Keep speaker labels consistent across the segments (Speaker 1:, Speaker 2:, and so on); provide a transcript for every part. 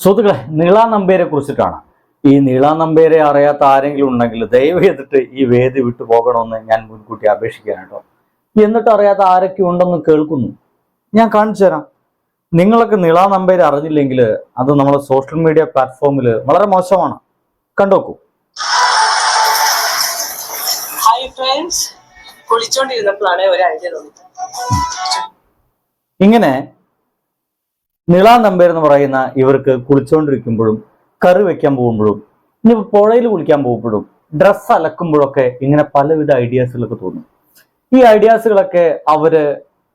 Speaker 1: സുഹൃത്തുക്കളെ നീള നമ്പേരെ കുറിച്ചിട്ടാണ് ഈ നീള നമ്പേരെ അറിയാത്ത ആരെങ്കിലും ഉണ്ടെങ്കിൽ ദയവ് ചെയ്തിട്ട് ഈ വേദി വിട്ടു പോകണമെന്ന് ഞാൻ മുൻകൂട്ടി അപേക്ഷിക്കാനാട്ടോ എന്നിട്ട് അറിയാത്ത ആരൊക്കെ ഉണ്ടെന്ന് കേൾക്കുന്നു. ഞാൻ കാണിച്ചു തരാം. നിങ്ങളൊക്കെ നീള നമ്പേരെ അറിഞ്ഞില്ലെങ്കിൽ അത് നമ്മുടെ സോഷ്യൽ മീഡിയ പ്ലാറ്റ്ഫോമിൽ വളരെ മോശമാണ്. കണ്ടോക്കൂ.
Speaker 2: ഹായ് ഫ്രണ്ട്സ് കുളിച്ചോണ്ടിരുന്നപ്പോഴാണ്
Speaker 1: ഇങ്ങനെ നിള നമ്പേർ എന്ന് പറയുന്ന ഇവർക്ക് കുളിച്ചുകൊണ്ടിരിക്കുമ്പോഴും കറി വെക്കാൻ പോകുമ്പോഴും ഇനി പുഴയിൽ കുളിക്കാൻ പോകുമ്പോഴും ഡ്രസ്സ് അലക്കുമ്പോഴൊക്കെ ഇങ്ങനെ പലവിധ ഐഡിയാസുകളൊക്കെ തോന്നും. ഈ ഐഡിയാസുകളൊക്കെ അവർ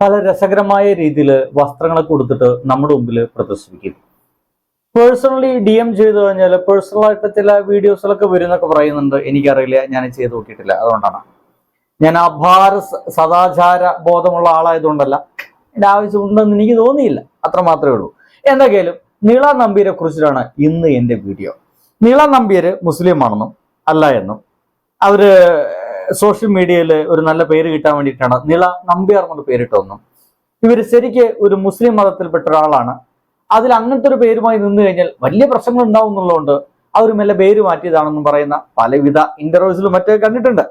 Speaker 1: പല രസകരമായ രീതിയിൽ വസ്ത്രങ്ങളൊക്കെ കൊടുത്തിട്ട് നമ്മുടെ മുമ്പിൽ പ്രദർശിപ്പിക്കും. പേഴ്സണലി ഡി എം ചെയ്തു കഴിഞ്ഞാൽ പേഴ്സണലായിട്ട് ചില വീഡിയോസിലൊക്കെ വരുന്നൊക്കെ പറയുന്നുണ്ട്. എനിക്കറിയില്ല ഞാൻ ചെയ്ത് നോക്കിയിട്ടില്ല. അതുകൊണ്ടാണ്. ഞാൻ അഭാര സദാചാര ബോധമുള്ള ആളായതുകൊണ്ടല്ല. എന്റെ ആവശ്യമുണ്ടെന്ന് എനിക്ക് തോന്നിയില്ല. അത്ര മാത്രമേ ഉള്ളൂ. എന്തെങ്കിലും നീള നമ്പീരെ കുറിച്ചിട്ടാണ് ഇന്ന് എന്റെ വീഡിയോ. നീള മുസ്ലിം ആണെന്നും അല്ല എന്നും. അവർ സോഷ്യൽ മീഡിയയിൽ ഒരു നല്ല പേര് കിട്ടാൻ വേണ്ടിയിട്ടാണ് നീള നമ്പ്യാർ എന്നുള്ള പേരിട്ടൊന്നും ഇവർ ശരിക്ക് ഒരു മുസ്ലിം മതത്തിൽപ്പെട്ട ഒരാളാണ്. അതിൽ അങ്ങനത്തെ ഒരു പേരുമായി നിന്ന് കഴിഞ്ഞാൽ വലിയ പ്രശ്നങ്ങൾ ഉണ്ടാവും എന്നുള്ളതുകൊണ്ട് അവർ മെല്ലെ പേര് മാറ്റിയതാണെന്നും പറയുന്ന പലവിധ ഇന്റർവ്യൂസിലും മറ്റേ കണ്ടിട്ടുണ്ട്.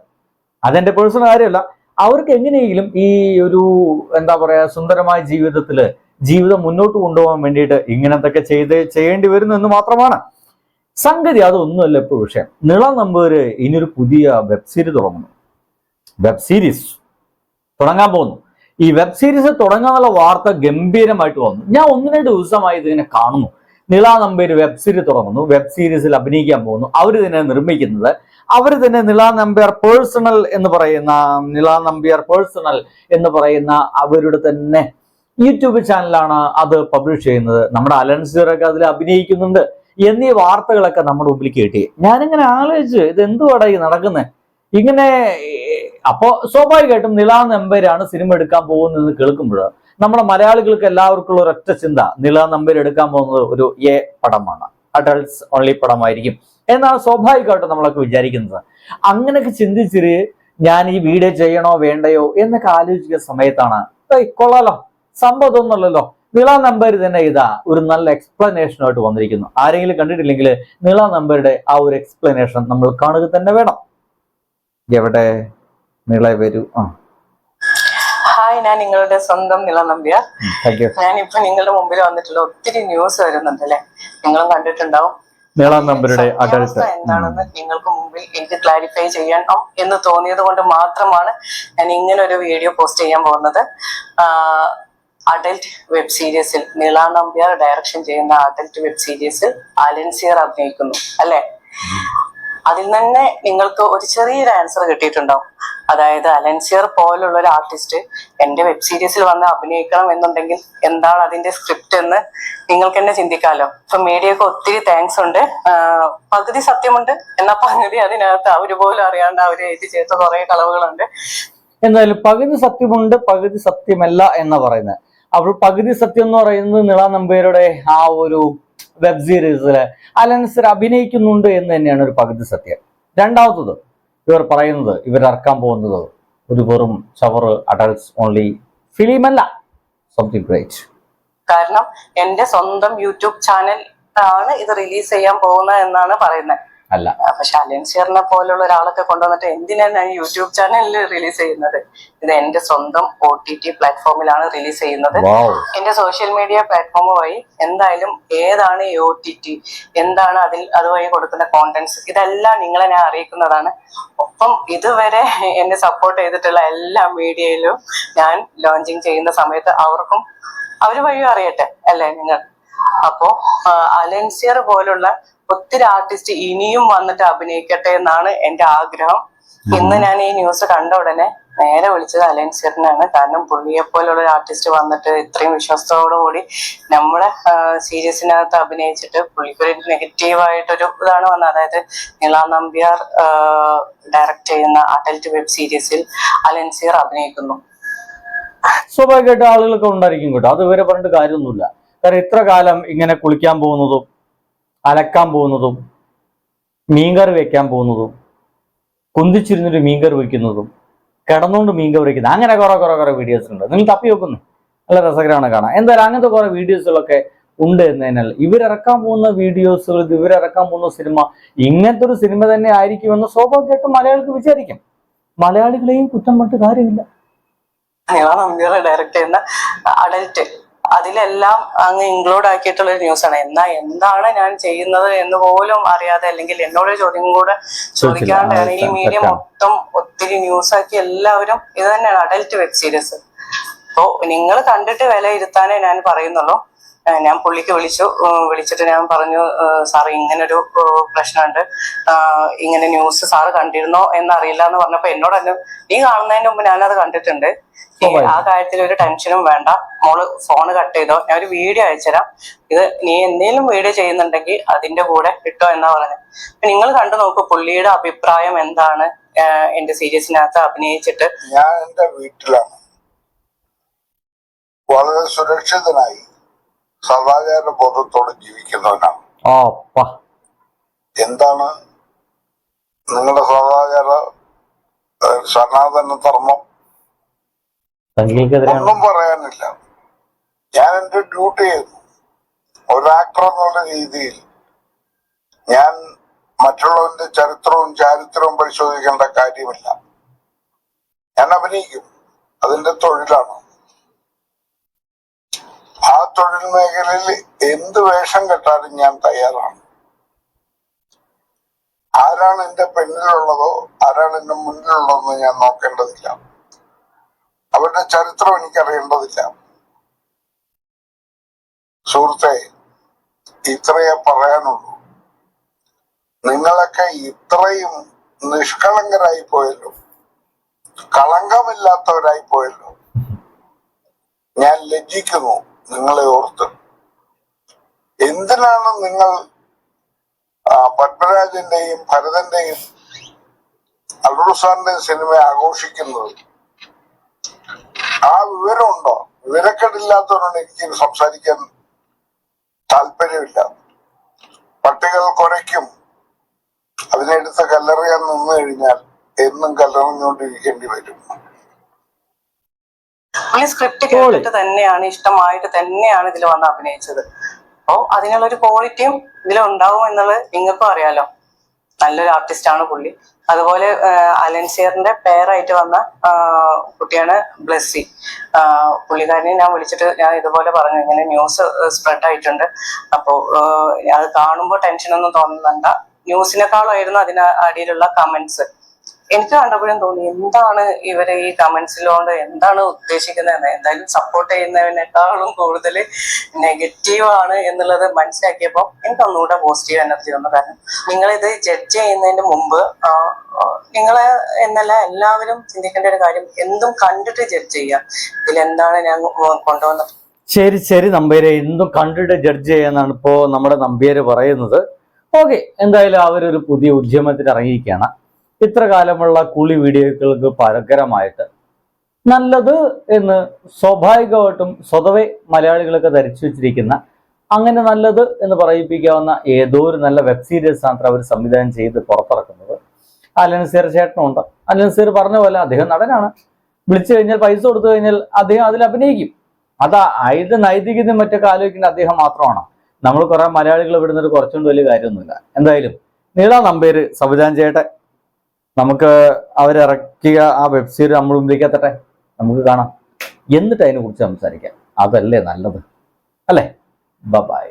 Speaker 1: അതെന്റെ പേഴ്സണൽ കാര്യമല്ല. അവർക്ക് എങ്ങനെയെങ്കിലും ഈ ഒരു എന്താ പറയാ സുന്ദരമായ ജീവിതത്തിൽ ജീവിതം മുന്നോട്ട് കൊണ്ടുപോകാൻ വേണ്ടിയിട്ട് ഇങ്ങനത്തൊക്കെ ചെയ്ത് ചെയ്യേണ്ടി വരുന്നു എന്ന് മാത്രമാണ്. സംഗതി അതൊന്നുമല്ല ഇപ്പോൾ വിഷയം. നിള നമ്പൂര് ഇനിയൊരു പുതിയ വെബ് സീരീസ് തുടങ്ങുന്നു. വെബ് സീരീസ് തുടങ്ങാൻ പോകുന്നു. ഈ വെബ് സീരീസ് തുടങ്ങാനുള്ള വാർത്ത ഗംഭീരമായിട്ട് വന്നു. ഞാൻ ഒന്ന് ദിവസമായി ഇതിനെ കാണുന്നു. നിള നമ്പേര് വെബ് സീരീസ് തുടങ്ങുന്നു. വെബ് സീരീസിൽ അഭിനയിക്കാൻ പോകുന്നു. അവർ തന്നെ നിർമ്മിക്കുന്നത്. അവർ തന്നെ നിള നമ്പ്യാർ പേഴ്സണൽ എന്ന് പറയുന്ന നിള നമ്പ്യാർ പേഴ്സണൽ എന്ന് പറയുന്ന അവരുടെ തന്നെ യൂട്യൂബ് ചാനലാണ് അത് പബ്ലിഷ് ചെയ്യുന്നത്. നമ്മുടെ അലൻ അലൻസിയറൊക്കെ അതിൽ അഭിനയിക്കുന്നുണ്ട്. എന്നീ വാർത്തകളൊക്കെ നമ്മുടെ മുമ്പിൽ കേട്ടി. ഞാനിങ്ങനെ ആലോചിച്ചു ഇത് എന്തുവാടാ ഈ നടക്കുന്നത് ഇങ്ങനെ അപ്പോ സ്വാഭാവികമായിട്ടും നിലാ നമ്പരാണ് സിനിമ എടുക്കാൻ പോകുന്നതെന്ന് കേൾക്കുമ്പോൾ നമ്മുടെ മലയാളികൾക്ക് എല്ലാവർക്കും ഉള്ള ഒരൊറ്റ ചിന്ത നിലാ നമ്പർ എടുക്കാൻ പോകുന്നത് ഒരു എ പടമാണ്. അഡൾട്ട്സ് ഓൺലി പടമായിരിക്കും. എന്നാണ് സ്വാഭാവികമായിട്ടും നമ്മളൊക്കെ വിചാരിക്കുന്നത് അങ്ങനെയൊക്കെ ചിന്തിച്ചിട്ട് ഞാൻ ഈ വീഡിയോ ചെയ്യണോ വേണ്ടയോ എന്നൊക്കെ ആലോചിക്കുന്ന സമയത്താണ് "ഏയ്, കൊള്ളാലോ സംഭവം ഒന്നുമല്ലല്ലോ നിള നമ്പർ തന്നെ ഇതാ ഒരു നല്ല എക്സ്പ്ലനേഷനുമായിട്ട് വന്നിരിക്കുന്നു. ആരെങ്കിലും കണ്ടിട്ടില്ലെങ്കിൽ നിള നമ്പറുടെ ആ ഒരു എക്സ്പ്ലനേഷൻ നമ്മൾ കാണുക തന്നെ വേണം. എവിടെ നിള വരൂ? ആ.
Speaker 2: ഹായ് ഞാൻ നിങ്ങളുടെ സ്വന്തം നില
Speaker 1: നമ്പിയ.
Speaker 2: ഞാനിപ്പോ നിങ്ങളുടെ മുമ്പിൽ വന്നിട്ടുള്ള ഒത്തിരി ന്യൂസ് വരുന്നുണ്ട് അല്ലെ? നിങ്ങളും കണ്ടിട്ടുണ്ടാവും. എന്താണെന്ന് നിങ്ങൾക്ക് മുമ്പിൽ എനിക്ക് ക്ലാരിഫൈ ചെയ്യണം എന്ന് തോന്നിയത് കൊണ്ട് മാത്രമാണ് ഞാൻ ഇങ്ങനെ ഒരു വീഡിയോ പോസ്റ്റ് ചെയ്യാൻ പോകുന്നത്. അഡൽട്ട് വെബ് സീരീസിൽ നീള നമ്പ്യാർ ഡയറക്ഷൻ ചെയ്യുന്ന അഡൽട്ട് വെബ് സീരീസിൽ അലൻസിയർ അഭിനയിക്കുന്നു അല്ലെ? അതിൽ തന്നെ നിങ്ങൾക്ക് ഒരു ചെറിയൊരു ആൻസർ കിട്ടിയിട്ടുണ്ടാവും അതായത് അലൻസിയർ പോലുള്ള ഒരു ആർട്ടിസ്റ്റ് എന്റെ വെബ് സീരീസിൽ വന്ന് അഭിനയിക്കണം എന്നുണ്ടെങ്കിൽ എന്താണ് അതിന്റെ സ്ക്രിപ്റ്റ് എന്ന് നിങ്ങൾക്ക് തന്നെ ചിന്തിക്കാമല്ലോ ഇപ്പൊ മീഡിയക്ക് ഒത്തിരി താങ്ക്സ് ഉണ്ട്. പകുതി സത്യമുണ്ട്. എന്നാ പകുതി അതിനകത്ത് അവർ പോലും അറിയാണ്ട് അവർ എഴുതി ചേർത്ത കുറെ കളവുകളുണ്ട്.
Speaker 1: എന്തായാലും പകുതി സത്യമുണ്ട് പകുതി സത്യമല്ല എന്ന് പറയുന്നത്. അപ്പോൾ പകുതി സത്യം എന്ന് പറയുന്നത് നിള നമ്പേരുടെ ആ ഒരു വെബ് സീരീസിൽ അലൻസർ അഭിനയിക്കുന്നുണ്ട് എന്ന് തന്നെയാണ് ഒരു പകുതി സത്യം. രണ്ടാമത്തത് ഇവർ പറയുന്നത് ഇവർ ഇറക്കാൻ പോകുന്നത് ഒരു വെറും ചവറ് അഡൾട്ട്സ് ഓൺലി ഫിലിം അല്ല. സംതിങ് ഗ്രേറ്റ്
Speaker 2: കാരണം എന്റെ സ്വന്തം യൂട്യൂബ് ചാനൽ ആണ് ഇത് റിലീസ് ചെയ്യാൻ പോകുന്നത് എന്നാണ് പറയുന്നത്.
Speaker 1: അല്ല.
Speaker 2: പക്ഷെ അലൻ അലൻസിയറിനെ പോലുള്ള ഒരാളൊക്കെ കൊണ്ടുവന്നിട്ട് എന്തിനാണ് ഞാൻ യൂട്യൂബ് ചാനലിൽ റിലീസ് ചെയ്യുന്നത്? ഇത് എന്റെ സ്വന്തം ഒ ടി ടി പ്ലാറ്റ്ഫോമിലാണ് റിലീസ് ചെയ്യുന്നത്. എന്റെ സോഷ്യൽ മീഡിയ പ്ലാറ്റ്ഫോം വഴി എന്തായാലും ഏതാണ് ഒ ടി ടി എന്താണ് അതിൽ അതുവഴി കൊടുക്കുന്ന കോണ്ടന്റ്സ് ഇതെല്ലാം നിങ്ങളെ ഞാൻ അറിയിക്കുന്നതാണ്. ഒപ്പം ഇതുവരെ എന്നെ സപ്പോർട്ട് ചെയ്തിട്ടുള്ള എല്ലാ മീഡിയയിലും ഞാൻ ലോഞ്ചിങ് ചെയ്യുന്ന സമയത്ത് അവർക്കും അവർ വഴിയും അറിയട്ടെ അല്ലേ നിങ്ങൾ? അപ്പോ അലൻസിയർ പോലുള്ള ഒത്തിരി ആർട്ടിസ്റ്റ് ഇനിയും വന്നിട്ട് അഭിനയിക്കട്ടെ എന്നാണ് എന്റെ ആഗ്രഹം. ഇന്ന് ഞാൻ ഈ ന്യൂസ് കണ്ട ഉടനെ നേരെ വിളിച്ചത് അലൻസിയറിനാണ് കാരണം പുള്ളിയെ പോലുള്ള ഒരു ആർട്ടിസ്റ്റ് വന്നിട്ട് ഇത്രയും വിശ്വാസത്തോടു കൂടി നമ്മുടെ സീരീസിനകത്ത് അഭിനയിച്ചിട്ട് പുള്ളിക്കൊരു നെഗറ്റീവായിട്ടൊരു ഇതാണ് വന്നത്. അതായത് നീള നമ്പ്യാർ ഡയറക്റ്റ് ചെയ്യുന്ന അഡൽറ്റ് വെബ് സീരീസിൽ അലൻസിയർ അഭിനയിക്കുന്നു.
Speaker 1: സ്വാഭാവികമായിട്ട് ആളുകളൊക്കെ ഉണ്ടായിരിക്കും കേട്ടോ. അത് ഇവരെ പറഞ്ഞിട്ട് കാര്യമൊന്നുമില്ല. കാരണം ഇത്ര കാലം ഇങ്ങനെ കുളിക്കാൻ പോകുന്നതും അലക്കാൻ പോകുന്നതും മീൻകറി വെക്കാൻ പോകുന്നതും കുന്തിച്ചിരുന്നിട്ട് മീൻകറി വയ്ക്കുന്നതും കിടന്നുകൊണ്ട് മീൻകറി വയ്ക്കുന്നത് അങ്ങനെ കുറെ കുറെ കുറെ വീഡിയോസ് ഉണ്ട്. നിങ്ങൾ തപ്പി വെക്കുന്നു നല്ല രസകരമാണ് കാണാൻ. എന്തായാലും അങ്ങനത്തെ കുറെ വീഡിയോസുകളൊക്കെ ഉണ്ട് എന്നതിനാൽ ഇവരിറക്കാൻ പോകുന്ന വീഡിയോസുകൾ ഇവരിറക്കാൻ പോകുന്ന സിനിമ ഇങ്ങനത്തെ ഒരു സിനിമ തന്നെ ആയിരിക്കുമെന്ന് സ്വാഭാവികമായിട്ടും മലയാളിക്ക് വിചാരിക്കും. മലയാളികളെയും കുറ്റം പറഞ്ഞിട്ട് കാര്യമില്ല.
Speaker 2: ഡയറക്റ്റ് ചെയ്യുന്ന അഡൽട്ട് അതിലെല്ലാം അങ്ങ് ഇൻക്ലൂഡ് ആക്കിയിട്ടുള്ള ഒരു ന്യൂസാണ് എന്നാ എന്താണ് ഞാൻ ചെയ്യുന്നത് എന്ന് പോലും അറിയാതെ അല്ലെങ്കിൽ എന്നോട് ചോദ്യം കൂടെ ചോദിക്കാണ്ടാണ് ഈ മീഡിയ. മൊത്തം ഒത്തിരി ന്യൂസ് ആക്കി എല്ലാവരും ഇത് തന്നെയാണ് അഡൽറ്റ് വെബ് സീരീസ് അപ്പോ നിങ്ങൾ കണ്ടിട്ട് വിലയിരുത്താനേ ഞാൻ പറയുന്നുള്ളൂ. ഞാൻ പുള്ളിക്ക് വിളിച്ചു. വിളിച്ചിട്ട് ഞാൻ പറഞ്ഞു സാർ ഇങ്ങനൊരു പ്രശ്നമുണ്ട്. ഇങ്ങനെ ന്യൂസ് സാറ് കണ്ടിരുന്നോ എന്നറിയില്ല എന്ന് പറഞ്ഞപ്പോ എന്നോട് തന്നെ നീ കാണുന്നതിന് മുമ്പ് ഞാനത് കണ്ടിട്ടുണ്ട്. ആ കാര്യത്തിൽ ഒരു ടെൻഷനും വേണ്ട. മോൾ ഫോൺ കട്ട് ചെയ്തോ. ഞാൻ ഒരു വീഡിയോ അയച്ചുതരാം ഇത് നീ എന്തെങ്കിലും വീഡിയോ ചെയ്യുന്നുണ്ടെങ്കിൽ അതിന്റെ കൂടെ ഇട്ടോ എന്നാ പറഞ്ഞത്. നിങ്ങൾ കണ്ടു നോക്കൂ പുള്ളിയുടെ അഭിപ്രായം എന്താണ്. എന്റെ സീരീസിനകത്ത് അഭിനയിച്ചിട്ട്.
Speaker 3: ഞാൻ എന്റെ വീട്ടിലാണ്. വളരെ സുരക്ഷിതനായി. സദാചാര ബോധത്തോടെ ജീവിക്കുന്നവനാണ്. എന്താണ് നിങ്ങളുടെ സദാചാര സനാതന ധർമ്മം? ഒന്നും പറയാനില്ല. ഞാൻ എന്റെ ഡ്യൂട്ടി ചെയ്യുന്നു. ഒരു ആക്ടർ എന്നുള്ള രീതിയിൽ ഞാൻ മറ്റുള്ളവന്റെ ചരിത്രവും ചാരിത്രവും പരിശോധിക്കേണ്ട കാര്യമില്ല. ഞാൻ അഭിനയിക്കും. അതിന്റെ തൊഴിലാണ്. ആ തൊഴിൽ മേഖലയിൽ എന്ത് വേഷം കെട്ടാലും ഞാൻ തയ്യാറാണ്. ആരാണ് എന്റെ പെണ്ണിലുള്ളതോ ആരാണ് എന്റെ മുന്നിലുള്ളതെന്ന് ഞാൻ നോക്കേണ്ടതില്ല. അവരുടെ ചരിത്രം എനിക്കറിയേണ്ടതില്ല. സുഹൃത്തെ ഇത്രയേ പറയാനുള്ളൂ. നിങ്ങളൊക്കെ ഇത്രയും നിഷ്കളങ്കരായി പോയല്ലോ. കളങ്കമില്ലാത്തവരായി പോയല്ലോ. ഞാൻ ലജ്ജിക്കുന്നു. നിങ്ങളെ ഓർത്ത്. എന്തിനാണ് നിങ്ങൾ പത്മരാജന്റെയും ഭരതന്റെയും അടൂർ സിനിമ ആഘോഷിക്കുന്നത്? ആ വിവരമുണ്ടോ? വിവരക്കെടില്ലാത്തവരോട് എനിക്ക് സംസാരിക്കാൻ താല്പര്യമില്ല. പട്ടികൾ കുരയ്ക്കും അതിനെടുത്ത് കല്ലെറിയാൻ നിന്നു കഴിഞ്ഞാൽ എന്നും കല്ലെറിഞ്ഞുകൊണ്ടിരിക്കേണ്ടി വരും.
Speaker 2: പുള്ളി സ്ക്രിപ്റ്റ് കേട്ടിട്ട് തന്നെയാണ് ഇഷ്ടമായിട്ട് തന്നെയാണ് ഇതിൽ വന്ന് അഭിനയിച്ചത്. അപ്പോ അതിനുള്ള ഒരു ക്വാളിറ്റിയും ഇതിലുണ്ടാവും എന്നുള്ളത് നിങ്ങൾക്കും അറിയാലോ. നല്ലൊരു ആർട്ടിസ്റ്റ് ആണ് പുള്ളി. അതുപോലെ അലൻസിയറിന്റെ പേരായിട്ട് വന്ന കുട്ടിയാണ് ബ്ലെസ്സി. പുള്ളിക്കാരനെ ഞാൻ വിളിച്ചിട്ട് ഞാൻ ഇതുപോലെ പറഞ്ഞു. ഇങ്ങനെ ന്യൂസ് സ്പ്രെഡ് ആയിട്ടുണ്ട്. അപ്പോ അത് കാണുമ്പോൾ ടെൻഷനൊന്നും തോന്നുന്നുണ്ട ന്യൂസിനെക്കാളായിരുന്നു അതിന് അടിയിലുള്ള കമന്റ്സ് എനിക്ക് കണ്ടപ്പോഴും തോന്നി എന്താണ് ഇവർ ഈ കമന്റ്സിലോണ്ട് എന്താണ് ഉദ്ദേശിക്കുന്നത് എന്തായാലും സപ്പോർട്ട് ചെയ്യുന്നതിനേക്കാളും കൂടുതൽ നെഗറ്റീവ് ആണ് എന്നുള്ളത് മനസ്സിലാക്കിയപ്പോൾ എനിക്ക് ഒന്നുകൂടെ പോസിറ്റീവ് എനർജി വന്നു. കാരണം നിങ്ങൾ ഇത് ജഡ്ജ് ചെയ്യുന്നതിന് മുമ്പ് നിങ്ങൾ എന്നല്ല എല്ലാവരും ചിന്തിക്കേണ്ട ഒരു കാര്യം എന്തും കണ്ടിട്ട് ജഡ്ജ് ചെയ്യാം. ഇതിലെന്താണ് ഞാൻ കൊണ്ടുവന്നത്?
Speaker 1: ശരി ശരി നമ്പേരെ. എന്തും കണ്ടിട്ട് ജഡ്ജ് ചെയ്യാന്നാണ് ഇപ്പോ നമ്മുടെ നമ്പേര് പറയുന്നത്. ഓക്കെ എന്തായാലും അവരൊരു പുതിയ ഉദ്യമത്തിന് ഇറങ്ങിയിരിക്കുകയാണ് ഇത്ര കാലമുള്ള കുളി വീഡിയോകൾക്ക് പകരമായിട്ട് നല്ലത് എന്ന് സ്വാഭാവികമായിട്ടും സ്വതവേ മലയാളികളൊക്കെ ധരിച്ചു വെച്ചിരിക്കുന്ന അങ്ങനെ നല്ലത് എന്ന് പറയിപ്പിക്കാവുന്ന ഏതോ ഒരു നല്ല വെബ് സീരീസ് ആണ് അവർ സംവിധാനം ചെയ്ത് പുറത്തിറക്കുന്നത്. അലൻസീർ ചേട്ടനുണ്ട്. അലൻസീർ പറഞ്ഞ പോലെ അദ്ദേഹം നടനാണ്. വിളിച്ചു കഴിഞ്ഞാൽ പൈസ കൊടുത്തു കഴിഞ്ഞാൽ അദ്ദേഹം അതിൽ അഭിനയിക്കും. അതാ അതിന്റെ നൈതികതയും മറ്റൊക്കെ ആലോചിക്കുന്ന അദ്ദേഹം മാത്രമാണ്. നമ്മൾ കുറെ മലയാളികൾ വിടുന്നൊരു കുറച്ചുകൊണ്ട് വലിയ കാര്യമൊന്നുമില്ല. എന്തായാലും നീള നമ്പേര് സംവിധാനം ചെയ്യട്ടെ. നമുക്ക് അവരിറക്കിയ ആ വെബ് സീരീസ് നമ്മൾ മുമ്പിലേക്ക് എത്തട്ടെ നമുക്ക് കാണാം. എന്നിട്ട് അതിനെക്കുറിച്ച് സംസാരിക്കാം. അതല്ലേ നല്ലത്? അല്ലേ? ബൈ